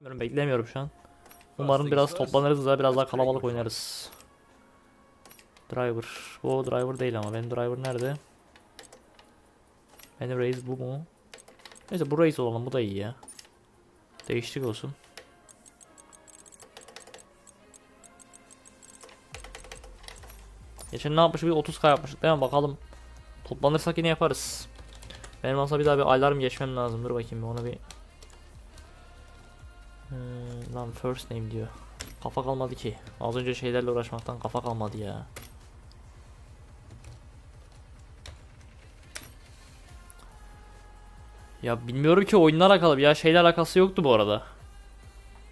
Bilmiyorum, Beklemiyorum şu an. Umarım biraz toplanırız da biraz daha kalabalık oynarız. Driver. O driver değil ama benim driver nerede? Benim reis bu mu? Neyse bu reis olalım bu da iyi ya. Değişiklik olsun. Geçen ne yapmıştık? Bir 30k yapmıştık değil mi? Bakalım. Toplanırsak yine yaparız. Benim aslında bir daha bir alarm geçmem lazım. Dur bakayım ona bir. Hmm, lan first name diyor. Kafa kalmadı ki. Az önce şeylerle uğraşmaktan kafa kalmadı ya. Ya bilmiyorum ki oyunla alakalı ya şeyle alakası yoktu bu arada.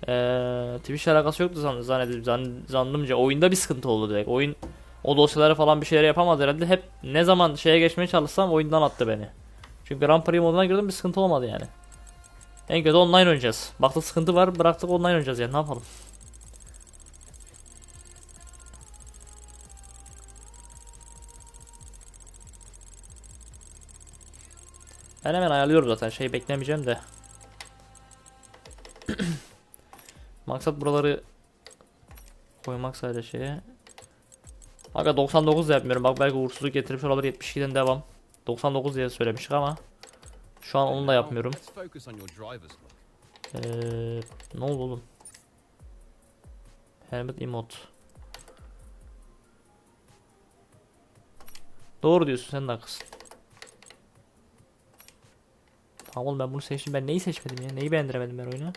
Ee, Twitch'le alakası yoktu zan zannedip zan zannımca oyunda bir sıkıntı oldu direkt. Oyun o dosyalara falan bir şeyler yapamadı herhalde. Hep ne zaman şeye geçmeye çalışsam oyundan attı beni. Çünkü Grand Prix moduna girdim bir sıkıntı olmadı yani. En kötü online oynayacağız. Baktık sıkıntı var bıraktık online oynayacağız yani ne yapalım. Ben hemen ayarlıyorum zaten şey beklemeyeceğim de. Maksat buraları koymak sadece şeye. Aga 99 da yapmıyorum. Bak belki uğursuzluk getirip şuraları 72'den devam. 99 diye söylemiştik ama şu an onu da yapmıyorum. Ee, ne oldu oğlum? Helmet emote. Doğru diyorsun sen de haklısın. Tamam oğlum ben bunu seçtim. Ben neyi seçmedim ya? Neyi beğendiremedim ben oyuna?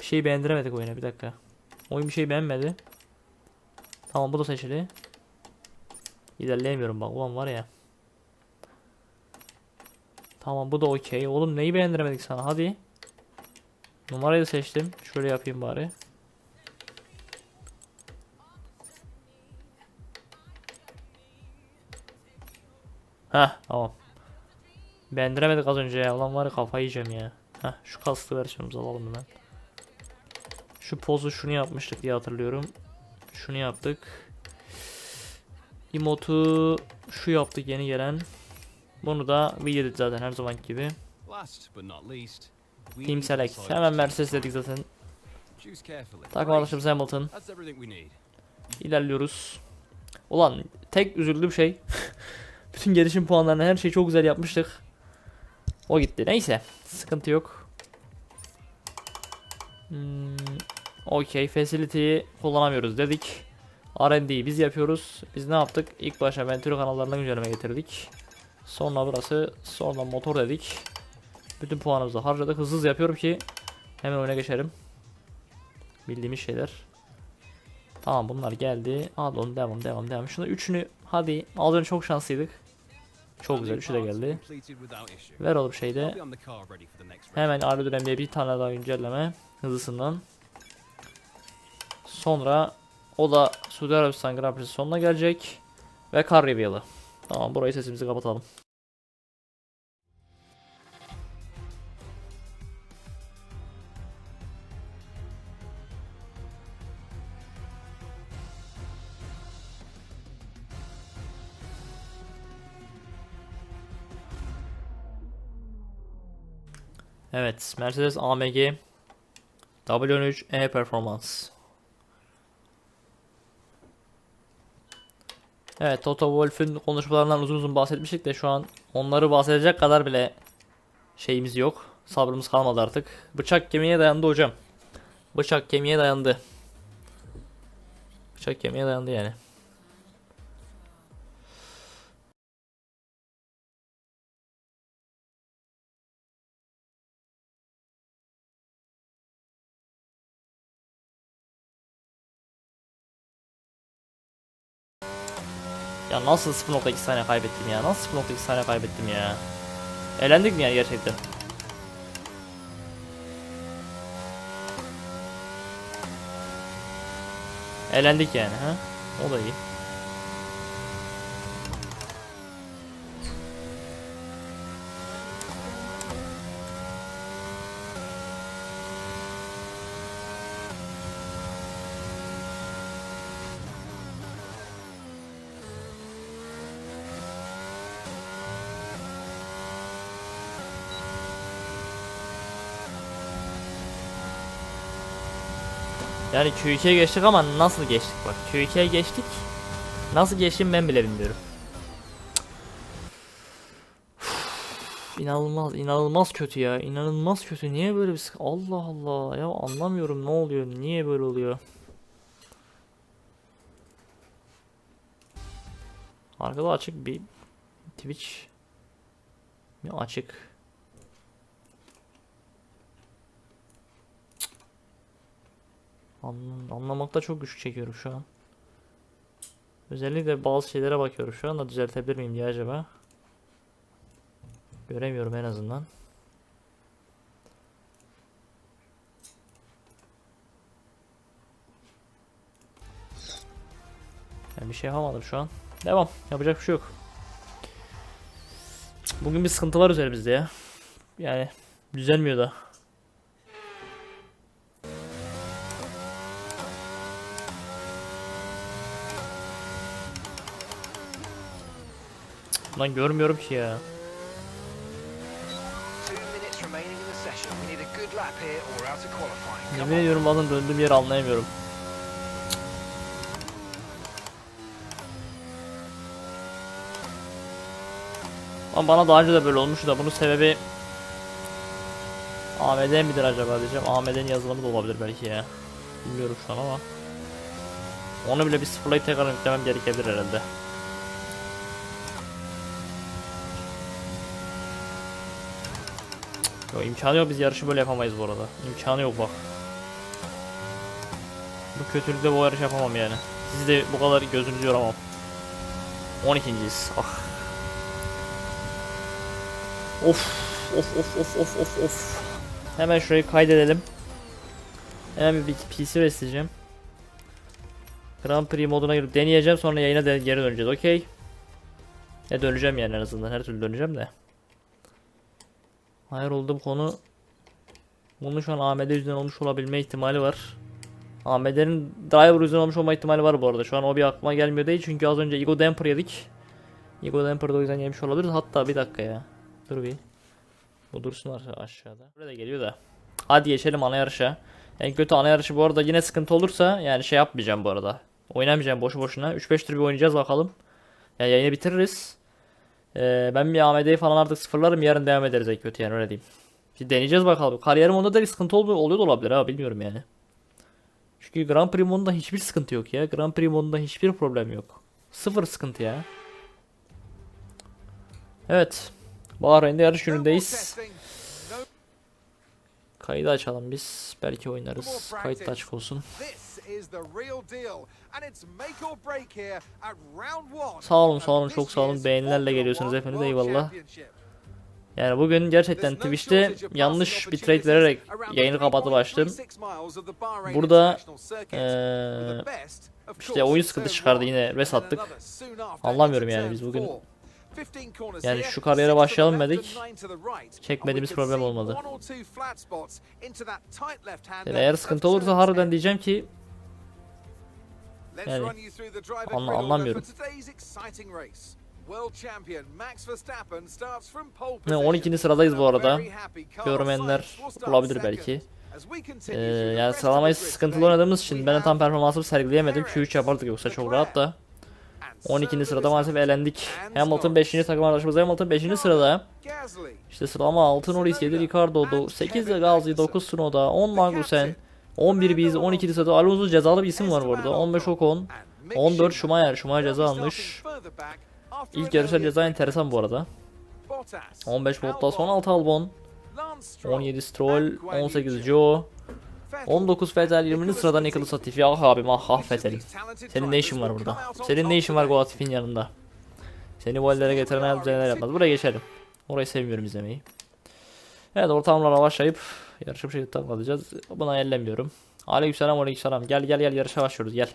Bir şeyi beğendiremedik oyuna bir dakika. Oyun bir şey beğenmedi. Tamam bu da seçili. İlerleyemiyorum bak ulan var ya. Tamam bu da okey. Oğlum neyi beğendiremedik sana hadi. Numarayı seçtim. Şöyle yapayım bari. Heh tamam. Beğendiremedik az önce ya. Ulan var ya kafayı yiyeceğim ya. Heh şu kaslı versiyonumuzu alalım hemen. Şu pozu şunu yapmıştık diye hatırlıyorum. Şunu yaptık. Emote'u şu yaptık yeni gelen. Bunu da video'da zaten her zaman gibi. We Team Select. Hemen Mercedes dedik zaten. Takım arkadaşımız Hamilton. We. İlerliyoruz. Ulan tek üzüldüğüm şey. bütün gelişim puanlarını her şeyi çok güzel yapmıştık. O gitti. Neyse. Sıkıntı yok. Hmm, Okey. Facility'yi kullanamıyoruz dedik. R&D'yi biz yapıyoruz. Biz ne yaptık? İlk başta Venturi kanallarına güncelleme getirdik. Sonra burası. Sonra motor dedik. Bütün puanımızı harcadık. Hızlı hızlı yapıyorum ki hemen oyuna geçerim. Bildiğimiz şeyler. Tamam bunlar geldi. Al onu devam devam devam. Şunu üçünü hadi. Az önce çok şanslıydık. Çok güzel. Üçü de geldi. Ver oğlum şeyde. Hemen arı dönemde bir tane daha güncelleme. Hızlısından. Sonra o da Suudi Arabistan Grand Prix'si sonuna gelecek. Ve kar reveal'ı. Tamam burayı sesimizi kapatalım. Evet, Mercedes AMG W13 E Performance. Evet, Toto Wolff'ün konuşmalarından uzun uzun bahsetmiştik de şu an onları bahsedecek kadar bile şeyimiz yok. Sabrımız kalmadı artık. Bıçak kemiğe dayandı hocam. Bıçak kemiğe dayandı. Bıçak kemiğe dayandı yani. Ya nasıl 0.2 saniye kaybettim ya? Nasıl 0.2 saniye kaybettim ya? Elendik mi yani gerçekten? Elendik yani ha? O da iyi. Yani Q2'ye geçtik ama nasıl geçtik bak. Q2'ye geçtik. Nasıl geçtim ben bile bilmiyorum. İnanılmaz, inanılmaz kötü ya. İnanılmaz kötü. Niye böyle bir Allah Allah ya anlamıyorum ne oluyor? Niye böyle oluyor? Arkada açık bir Twitch açık. Anlamakta çok güçlük çekiyorum şu an. Özellikle bazı şeylere bakıyorum şu anda düzeltebilir miyim diye acaba. Göremiyorum en azından. Ben bir şey yapamadım şu an. Devam. Yapacak bir şey yok. Bugün bir sıkıntı var üzerimizde ya. Yani düzelmiyor da. Out of qualifying. Come Yemin ediyorum bazen döndüğüm yeri anlayamıyorum. Ama bana daha önce de böyle olmuştu da bunun sebebi AMD midir acaba diyeceğim. AMD'nin yazılımı da olabilir belki ya. Bilmiyorum şu an ama. Onu bile bir sıfırlayıp tekrar yüklemem gerekebilir herhalde. Yok imkanı yok biz yarışı böyle yapamayız bu arada. İmkanı yok bak. Bu kötülükle bu yarış yapamam yani. Siz de bu kadar gözünüzü yoramam. 12.yiz. Ah. Of. Of of of of of of. Hemen şurayı kaydedelim. Hemen bir PC besleyeceğim. Grand Prix moduna girip deneyeceğim sonra yayına de geri döneceğiz okey. Ne döneceğim yani en azından her türlü döneceğim de. Hayır olduğum konu bunun şu an AMD yüzünden olmuş olabilme ihtimali var. AMD'nin driver yüzünden olmuş olma ihtimali var bu arada. Şu an o bir aklıma gelmiyor değil çünkü az önce Ego Damper yedik. Ego Damper'da o yüzden yemiş olabiliriz. Hatta bir dakika ya. Dur bir. Bu dursun aşa- aşağıda. Buraya da geliyor da. Hadi geçelim ana yarışa. En kötü ana yarışı bu arada yine sıkıntı olursa yani şey yapmayacağım bu arada. Oynamayacağım boşu boşuna. 3-5 tur bir oynayacağız bakalım. Yani yayını bitiririz. Ee, ben bir AMD'yi falan artık sıfırlarım yarın devam ederiz en kötü yani öyle diyeyim. Bir deneyeceğiz bakalım. Kariyerim onda da bir sıkıntı oluyor, oluyor da olabilir ha bilmiyorum yani. Çünkü Grand Prix modunda hiçbir sıkıntı yok ya. Grand Prix modunda hiçbir problem yok. Sıfır sıkıntı ya. Evet. Bahreyn'de yarış günündeyiz. Kaydı açalım biz. Belki oynarız. Kayıt da açık olsun. Sağ olun, sağ olun, çok sağ olun. Beğenilerle geliyorsunuz efendim, eyvallah. Yani bugün gerçekten Twitch'te yanlış passing bitrate vererek yayını kapatıp açtım. 3.36 miles of the Bahrain Burada, of işte oyun sıkıntı çıkardı yine, res attık. Anlamıyorum yani biz bugün. Four. 15 corners Yani şu kariyere başlayalım dedik. Çekmediğimiz problem olmadı. Yani eğer sıkıntı olursa harbiden 10. diyeceğim ki Yani anla- anlamıyorum. Ne, position. 12. sıradayız bu arada. Görmeyenler second. belki. Ee, yani sıralamayı sıkıntılı oynadığımız için ben de tam performansımı sergileyemedim. Perez, Q3 yapardık yoksa çok rahat da. And 12. Sergio sırada maalesef elendik. Hamilton Norris. 5. takım arkadaşımız Hamilton 5. sırada. İşte sıralama 6 Norris, 7 Ricardo, 8 de Gazi, 9 Tsunoda, 10 Magnussen, 11 Biz, 12 sırada Alonso cezalı bir isim var burada. 15 Ocon, and Mick 14 Schumacher. Schumacher. Ceza almış. İlk yarışta ceza enteresan bu arada. Bottas, 15 Bottas, Albon, 16 Albon, Lance Stroll, 17 Stroll, and Guan Yu 18 Zhou. Joe, 19 Vettel, 20. sırada Nicholas Latifi. Ah abim ah ah Vettel'im. Senin ne işin var burada? Senin ne işin var bu Latifi'nin yanında? Seni bu hallere getiren her düzenler yapmaz. Buraya geçelim. Orayı sevmiyorum izlemeyi. Evet ortamlara başlayıp yarışı bir şekilde takılacağız. Buna ellemiyorum. Aleykümselam aleykümselam. Gel gel gel yarışa başlıyoruz gel.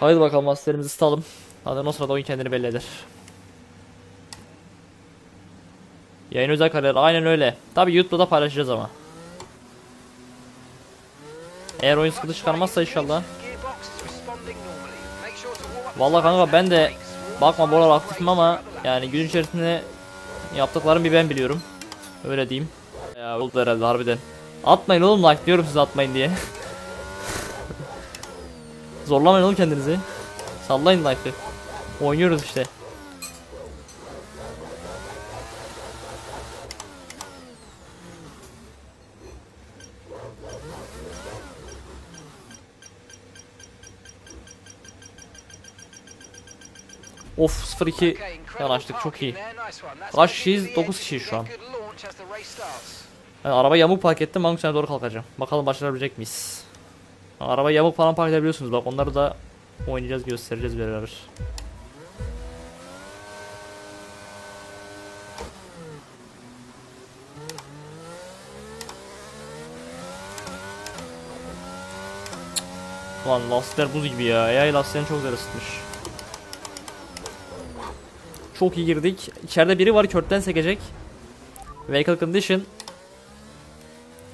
Haydi bakalım asistlerimizi ısıtalım. Zaten o sırada oyun kendini belli eder. Yayın özel kariyer aynen öyle. Tabi YouTube'da da paylaşacağız ama. Eğer oyun sıkıntı çıkarmazsa inşallah. Vallahi kanka ben de bakma bu aralar aktifim ama yani gün içerisinde yaptıklarımı bir ben biliyorum. Öyle diyeyim. Ya oldu herhalde harbiden. Atmayın oğlum like diyorum size atmayın diye. Zorlamayın oğlum kendinizi. Sallayın like'ı. Oynuyoruz işte. Of 0-2 yanaştık çok iyi. Kaç kişiyiz? 9 kişiyiz şu an. Ben araba yamuk park ettim. Mangus'a doğru kalkacağım. Bakalım başarabilecek miyiz? Araba yamuk falan park edebiliyorsunuz. Bak onları da oynayacağız göstereceğiz beraber. Lan lastikler buz gibi ya. AI lastiklerini çok güzel ısıtmış. Çok iyi girdik. İçeride biri var körtten sekecek. Vehicle condition.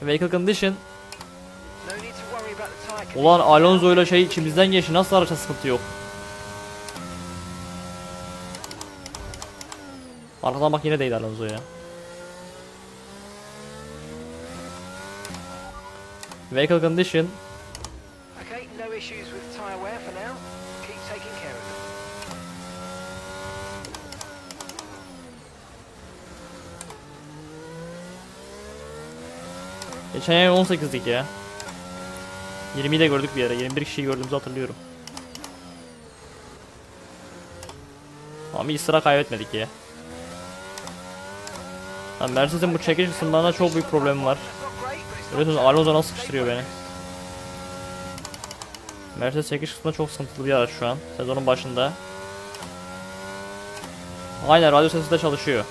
Vehicle condition. Ulan Alonso ile şey içimizden geçti. Nasıl araçta sıkıntı yok? Arkadan bak yine değdi Alonso ya. Vehicle condition. Okay, no issues Geçen ay 18'dik ya. 20'yi de gördük bir ara. 21 kişiyi gördüğümüzü hatırlıyorum. Ama bir sıra kaybetmedik ya. Ha, Mercedes'in bu çekiş kısımlarında çok büyük problemi var. Görüyorsunuz Alonso nasıl sıkıştırıyor beni. Mercedes çekiş kısmında çok sıkıntılı bir araç şu an. Sezonun başında. Aynen radyo sesi de çalışıyor.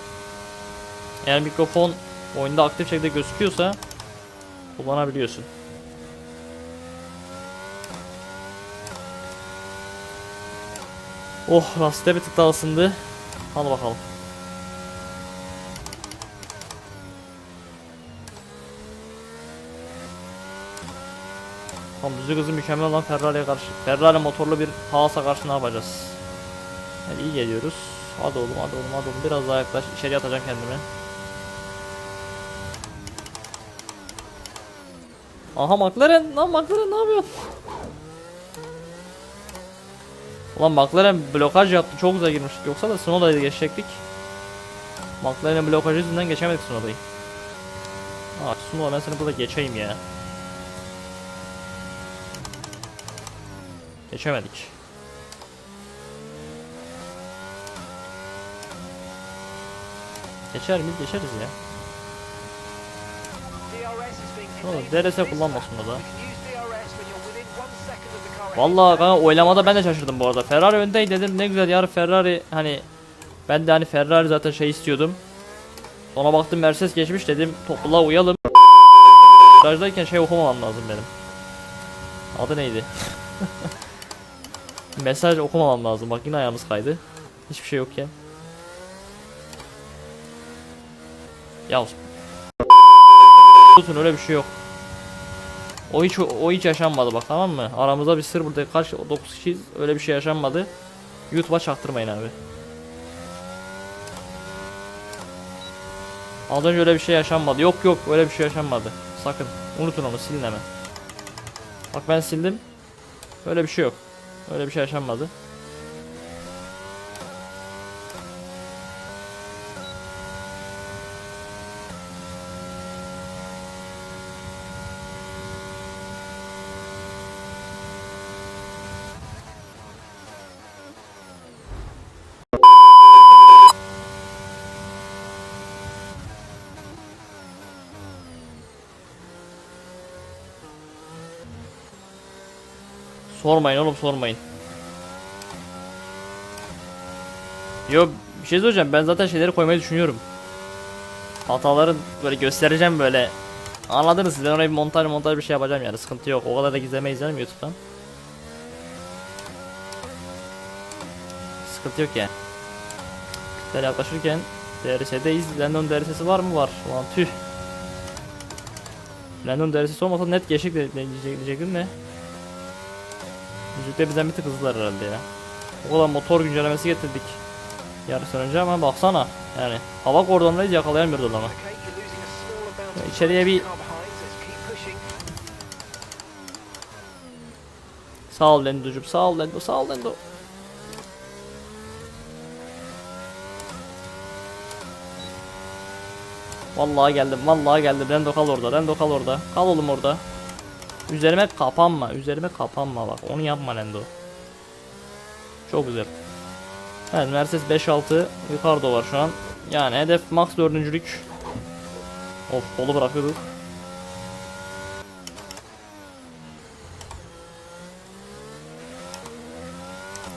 Eğer mikrofon oyunda aktif şekilde gözüküyorsa kullanabiliyorsun. Oh lastikler bir tık daha ısındı. Hadi bakalım. Tam düzlük hızı mükemmel olan Ferrari'ye karşı. Ferrari motorlu bir Haas'a karşı ne yapacağız? Yani iyi geliyoruz. Hadi oğlum hadi oğlum hadi oğlum biraz daha yaklaş. İçeri atacağım kendimi. Aha McLaren lan McLaren ne yapıyorsun? Ulan McLaren blokaj yaptı çok güzel girmiş. Yoksa da Snowda'yı geçecektik. McLaren'in blokajı yüzünden geçemedik Snowda'yı. Aa Snow ben seni burada geçeyim ya. Geçemedik. Geçer miyiz? Geçeriz ya. Second of the car Vallahi kanka oylamada ben de şaşırdım bu arada. Ferrari öndeydi dedim ne güzel yarı Ferrari hani ben de hani Ferrari zaten şey istiyordum. Sonra baktım Mercedes geçmiş dedim topluluğa uyalım. Garajdayken şey okumamam lazım benim. Adı neydi? Mesaj okumamam lazım. Bak yine ayağımız kaydı. Hiçbir şey yokken. Ya Tutun öyle bir şey yok. O hiç o hiç yaşanmadı bak tamam mı? Aramızda bir sır burada kaç 9 kişiyiz. Öyle bir şey yaşanmadı. YouTube'a çaktırmayın abi. Az önce öyle bir şey yaşanmadı. Yok yok öyle bir şey yaşanmadı. Sakın unutun onu silin hemen. Bak ben sildim. Öyle bir şey yok. Öyle bir şey yaşanmadı. Sormayın oğlum sormayın. Yo bir şey söyleyeceğim ben zaten şeyleri koymayı düşünüyorum. Hataların böyle göstereceğim böyle. Anladınız siz oraya bir montaj montaj bir şey yapacağım yani sıkıntı yok. O kadar da gizlemeyiz canım YouTube'dan. Sıkıntı yok yani. Kütler yaklaşırken DRS'deyiz. Landon DRS'si var mı? Var. Ulan tüh. Landon DRS'si olmasa net geçik diyecektim de. Müzikte bizden bir tık hızlılar herhalde ya. O kadar motor güncellemesi getirdik. Yarıştan önce ama baksana. Yani hava kordonlarıyız yakalayamıyoruz adamı. Okay, you're losing a small amount Ya of içeriye bir-. Sağ ol Lendo'cum sağ ol Lendo sağ ol Lendo. Vallahi geldim vallahi geldim Lendo kal orada Lendo kal orada kal oğlum orada Üzerime kapanma üzerime kapanma bak onu yapma Lendo Çok güzel Evet Mercedes 5-6 Ricardo var şu an Yani hedef max dördüncülük Of kolu bırakıyorduk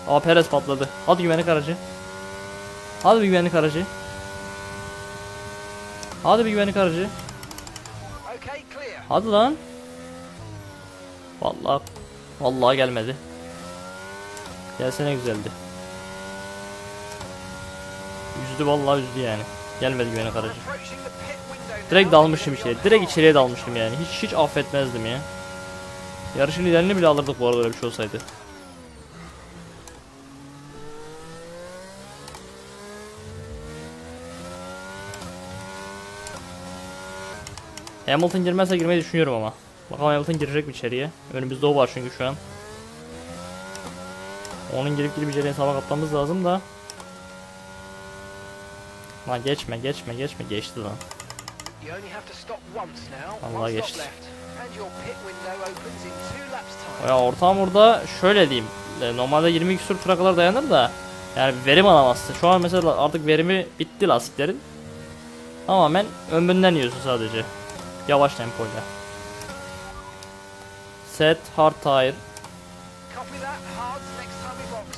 Aa Perez patladı. Hadi güvenlik aracı. Hadi bir güvenlik aracı. Hadi bir güvenlik aracı. Hadi lan. Vallahi vallahi gelmedi. Gelsene güzeldi. Üzdü vallahi üzdü yani. Gelmedi güvenlik aracı. Approaching the pit window Direkt dalmışım içeri. Direkt içeriye dalmıştım yani. Hiç hiç affetmezdim ya. Yarışın liderini bile alırdık bu arada öyle bir şey olsaydı. Hamilton girmezse girmeyi düşünüyorum ama. Bakalım Hamilton girecek mi içeriye? Önümüzde o var çünkü şu an. Onun girip girip içeriye sabah kapmamız lazım da. Lan geçme geçme geçme geçti lan. Allah geçti. Ya ortam burada şöyle diyeyim. e, Normalde 20 küsur tura kadar dayanır da yani verim alamazsın. Şu an mesela artık verimi bitti lastiklerin. Tamamen ömründen yiyorsun sadece. Yavaş tempoyla. Set hard tire. Copy that. Hard next time we box.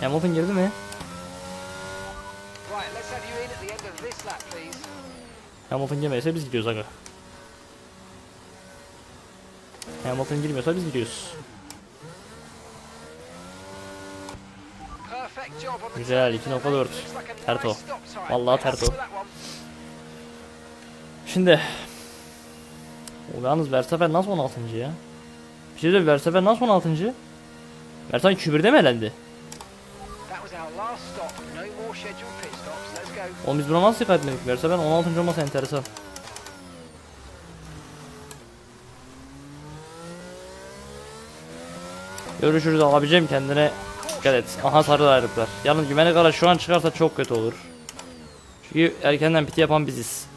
Hamilton girdi mi? Right, let's have you in at the end of this lap, please. Hamilton girmeyse biz gidiyoruz aga. Hamilton girmiyorsa biz gidiyoruz. Güzel, turn there, 2.4. mate. Looks like a Terto. Vallahi terto. Şimdi o yalnız Verstappen nasıl 16. ya? Bir şey de Verstappen nasıl 16. Verstappen Q1'de mi elendi? Pit. Oğlum biz buna nasıl dikkat etmedik? Verstappen 16. olması enteresan. Görüşürüz abicim kendine dikkat et. Aha sarı ayrıklar. Yalnız güvenlik araç şu an çıkarsa çok kötü olur. Çünkü erkenden piti yapan biziz.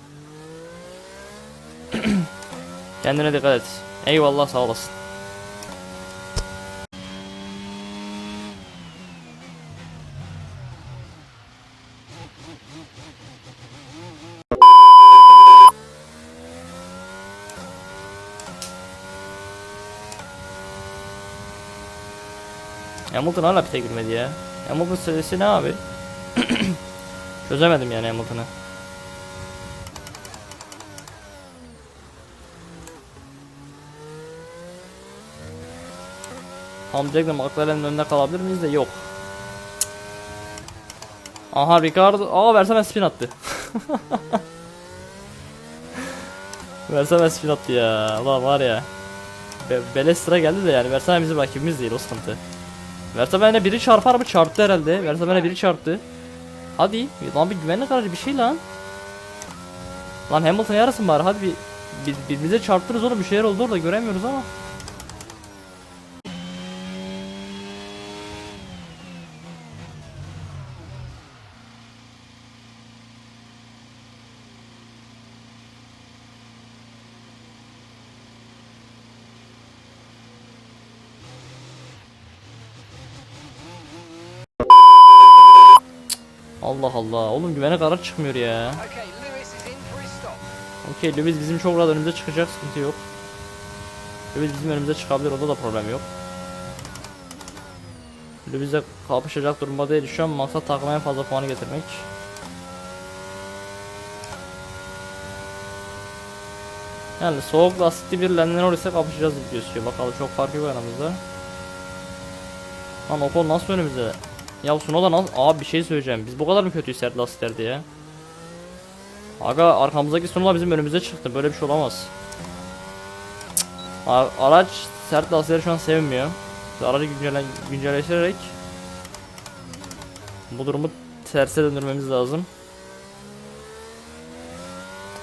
Kendine dikkat et. Eyvallah sağ olasın. Hamilton hala pite girmedi ya. Hamilton serisi ne abi? Çözemedim yani Hamilton'ı. Tam diyecektim McLaren'in önünde kalabilir miyiz de yok. Aha Ricardo. Aa Verstappen spin attı. Verstappen spin attı ya. Ulan var ya. Be Beleş sıra geldi de yani Verstappen bizim rakibimiz değil o sıkıntı. Verstappen'e biri çarpar mı? Çarptı herhalde. Verstappen'e biri çarptı. Hadi. Lan bir güvenlik aracı bir şey lan. Lan Hamilton yarasın bari hadi bir biz, birbirimize çarptınız oğlum bir şeyler oldu orada göremiyoruz ama. Allah Allah. Oğlum güvenlik araç çıkmıyor ya. Okey Lewis bizim çok rahat önümüze çıkacak sıkıntı yok. Lewis bizim önümüze çıkabilir onda da problem yok. Lewis'e kapışacak durumda değil şu an maksat takmaya fazla puanı getirmek. Yani soğuk lastikli bir Lando Norris'e kapışacağız gözüküyor. Bakalım çok fark yok aramızda. Lan Ocon nasıl önümüze? Ya Sunoda nasıl? Abi bir şey söyleyeceğim. Biz bu kadar mı kötüyüz sert lastiklerde ya? Aga arkamızdaki Sunoda bizim önümüze çıktı. Böyle bir şey olamaz. Ar araç sert lastikleri şu an sevmiyor. Biz aracı güncelleştirerek bu durumu terse döndürmemiz lazım.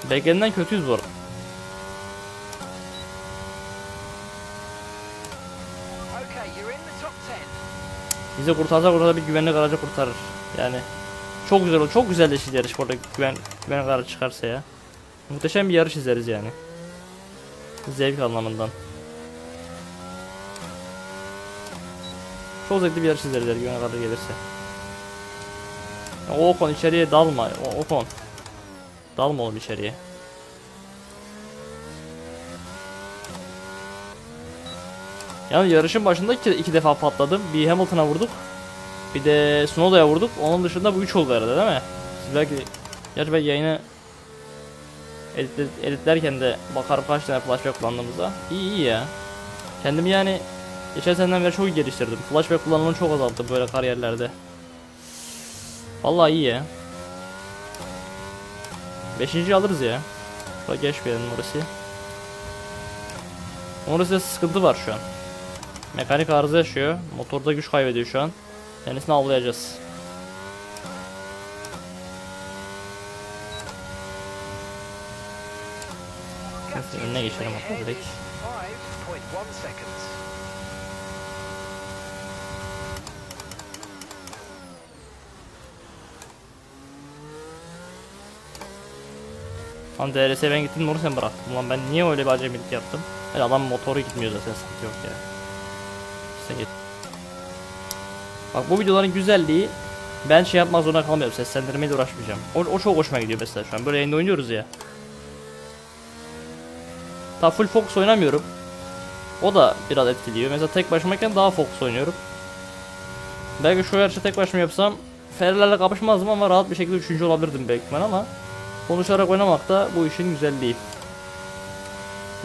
Beklenenden kötüyüz bu arada. Okay, you're in the top 10. Bizi kurtarsa kurtarsa bir güvenlik aracı kurtarır. Yani çok güzel olur. Çok güzelleşir yarış burada güven, güvenlik aracı çıkarsa ya. Muhteşem bir yarış izleriz yani. Zevk anlamından. Çok zevkli bir yarış izleriz eğer güvenlik aracı gelirse. Ya, o Ocon içeriye dalma. O Ocon. Dalma oğlum içeriye. Yani yarışın başında iki, iki defa patladım. Bir Hamilton'a vurduk. Bir de Snowda'ya vurduk. Onun dışında bu üç oldu herhalde değil mi? Siz belki Gerçi ben yayını edit, editlerken de bakarım kaç tane flashback kullandığımıza. İyi iyi ya. Kendimi yani geçen seneden beri çok geliştirdim. Flashback kullanımını çok azalttım böyle kariyerlerde. Vallahi iyi ya. Beşinci alırız ya. Bak geçmeyelim orası. Orası sıkıntı var şu an. Mekanik arıza yaşıyor. Motorda güç kaybediyor şu an. Kendisini avlayacağız. Neyse, önüne geçelim hatta direkt. is 5.1 seconds. Lan DRS'e ben gittim onu sen bıraktın. Ulan ben niye öyle bir acemilik yaptım? Hele adam motoru gitmiyor zaten sıkıntı yok ya. Sen git. Bak bu videoların güzelliği ben şey yapmak zorunda kalmıyorum. Seslendirmeyle uğraşmayacağım. O, o çok hoşuma gidiyor mesela şu an. Böyle yayında oynuyoruz ya. Ta full focus oynamıyorum. O da biraz etkiliyor. Mesela tek başımayken daha focus oynuyorum. Belki şu yarışı tek başıma yapsam Ferrari'lerle kapışmazdım ama rahat bir şekilde üçüncü olabilirdim belki ben ama konuşarak oynamak da bu işin güzelliği.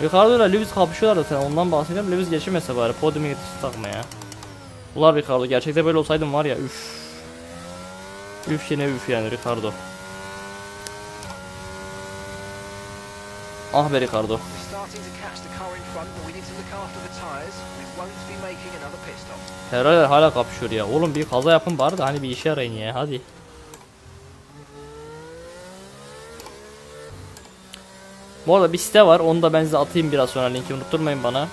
Ricardo ile Lewis kapışıyorlar zaten ondan bahsediyorum. Lewis geçemese bari podiuma yetişti takma ya. Ulan Ricardo gerçekte böyle olsaydım var ya üf. Üf yine üf yani Ricardo. Ah be Ricardo. Ferrari hala kapışıyor ya. Oğlum bir kaza yapın bari de hani bir işe yarayın ya hadi. Bu arada bir site var onu da ben size atayım biraz sonra linki unutturmayın bana.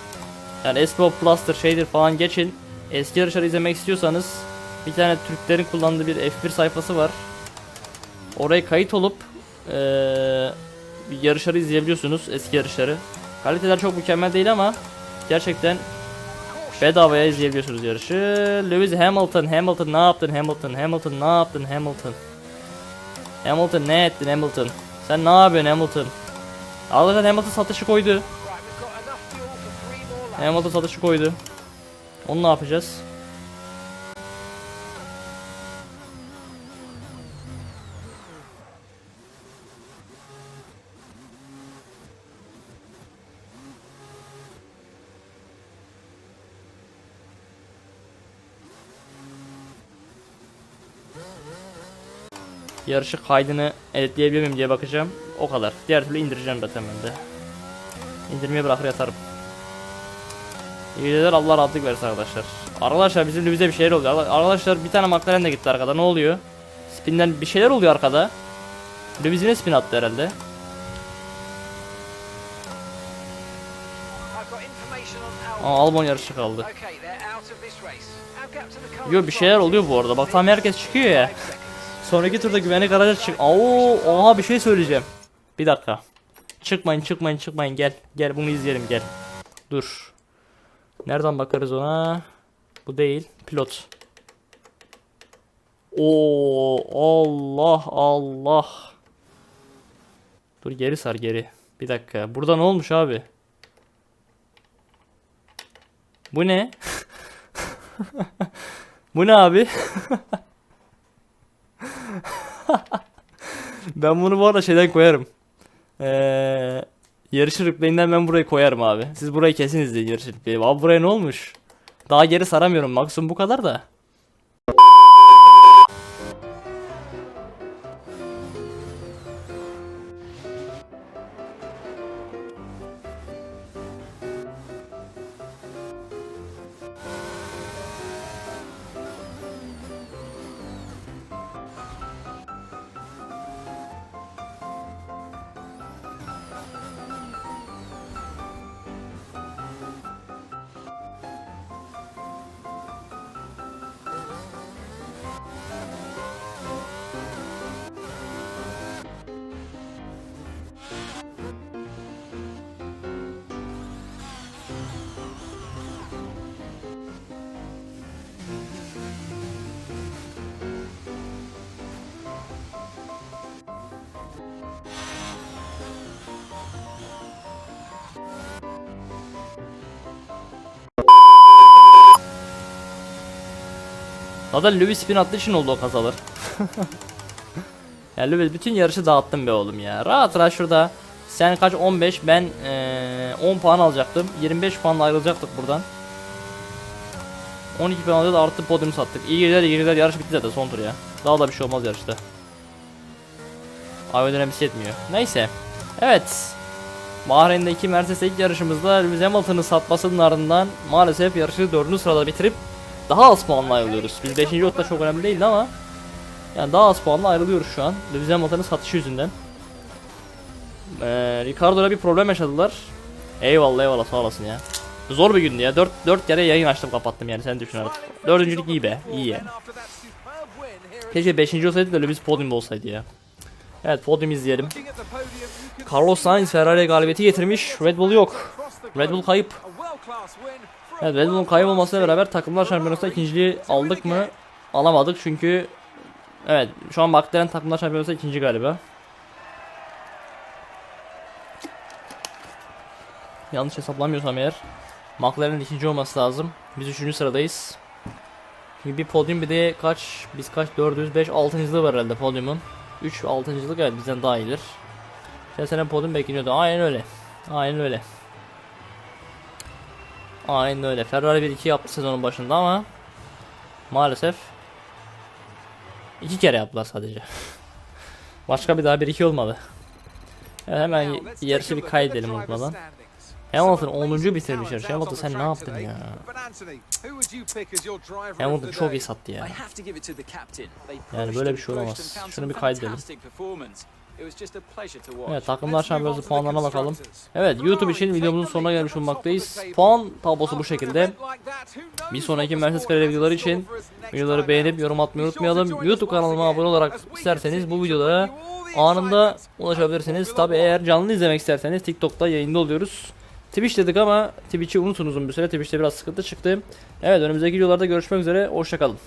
Yani Espo Plus'tır şeydir falan geçin. Eski yarışları izlemek istiyorsanız bir tane Türklerin kullandığı bir F1 sayfası var. Oraya kayıt olup bir yarışları izleyebiliyorsunuz eski yarışları. Kaliteler çok mükemmel değil ama gerçekten Bedavaya izleyebiliyorsunuz yarışı. Lewis Hamilton, Hamilton ne yaptın Hamilton, Hamilton ne yaptın Hamilton. Hamilton ne ettin Hamilton? Sen ne yapıyorsun Hamilton? Allah'tan Hamilton satışı koydu. Hamilton satışı koydu. Onu ne yapacağız? Yarışı kaydını editleyebilir miyim diye bakacağım. O kadar. Diğer türlü indireceğim zaten ben de. İndirmeye bırakır yatarım. İyi geceler Allah rahatlık versin arkadaşlar. Arkadaşlar bizim bize bir şeyler oluyor. Arkadaşlar bir tane McLaren de gitti arkada. Ne oluyor? Spinden bir şeyler oluyor arkada. Yine spin attı herhalde. Aa, Albon. Yarışı kaldı. Yo bir şeyler oluyor bu arada. Bak tam herkes çıkıyor ya. Sonraki turda güvenlik aracı çık. Oo, oha bir şey söyleyeceğim. Bir dakika. Çıkmayın çıkmayın çıkmayın gel. Gel bunu izleyelim gel. Dur. Nereden bakarız ona? Bu değil. Pilot. Oo Allah Allah. Dur geri sar geri. Bir dakika. Burada ne olmuş abi? Bu ne? Bu ne abi? Ben bunu bu arada şeyden koyarım. Ee, yarışı replay'inden ben burayı koyarım abi. Siz burayı kesin izleyin yarışı replay'i. Abi buraya ne olmuş? Daha geri saramıyorum. Maksimum bu kadar da. Zaten Lewis spin attığı için oldu o kazalar. ya Lewis bütün yarışı dağıttın be oğlum ya. Rahat rahat şurada. Sen kaç 15 ben eee, 10 puan alacaktım. 25 puanla ayrılacaktık buradan. 12 puan alıyordu artı podyum sattık. İyi geceler iyi geceler yarış bitti zaten son tur ya. Daha da bir şey olmaz yarışta. Abi önemli etmiyor. Neyse. Evet. Bahreyn'deki Mercedes ilk yarışımızda Lewis Hamilton'ın satmasının ardından maalesef yarışı 4. sırada bitirip daha az puanla ayrılıyoruz. Biz 5. yolda çok önemli değildi ama yani daha az puanla ayrılıyoruz şu an. Lewis Hamilton'ın satışı yüzünden. Ee, Ricardo'yla bir problem yaşadılar. Eyvallah eyvallah sağ olasın ya. Zor bir gündü ya. 4 4 kere yayın açtım kapattım yani sen düşün artık. Dördüncülük iyi be. iyi ya. Keşke 5. olsaydı da Lewis podyumda olsaydı ya. Evet izleyelim. podium, can Carlos Sainz Ferrari'ye galibiyeti getirmiş. Red Bull yok. Red Bull kayıp. Evet Red kaybolmasıyla beraber takımlar şampiyonasında ikinciliği aldık mı? Alamadık çünkü Evet şu an McLaren takımlar şampiyonasında ikinci galiba. Yanlış hesaplamıyorsam eğer McLaren'in ikinci olması lazım. Biz üçüncü sıradayız. Şimdi bir podyum bir de kaç biz kaç 400 5 altıncılığı var herhalde podyumun. 3 altıncılık evet bizden daha iyidir. Geçen sene podyum bekleniyordu. Aynen öyle. Aynen öyle. Aynen öyle. Ferrari 1-2 yaptı sezonun başında ama maalesef iki kere yaptılar sadece. Başka bir daha 1-2 olmadı. Evet, hemen yarışı bir kaydedelim unutmadan. Hamilton Some 10. amazing bitirmiş yarışı. Hamilton sen ne yaptın ya? Hamilton çok iyi sattı ya. Yani böyle bir şey olamaz. Şunu bir kaydedelim. Evet takımlar şampiyonası puanlarına bakalım. Evet YouTube için videomuzun sonuna gelmiş bulunmaktayız. Puan tablosu bu şekilde. Bir sonraki Mercedes sport kare has in videoları için videoları beğenip yorum atmayı unutmayalım. YouTube kanalıma abone olarak isterseniz bu the anında ulaşabilirsiniz. Tabi eğer canlı izlemek isterseniz TikTok'ta yayında oluyoruz. Twitch dedik ama Twitch'i unutun uzun bir süre. Twitch'te biraz sıkıntı çıktı. Evet önümüzdeki videolarda görüşmek üzere. Hoşçakalın.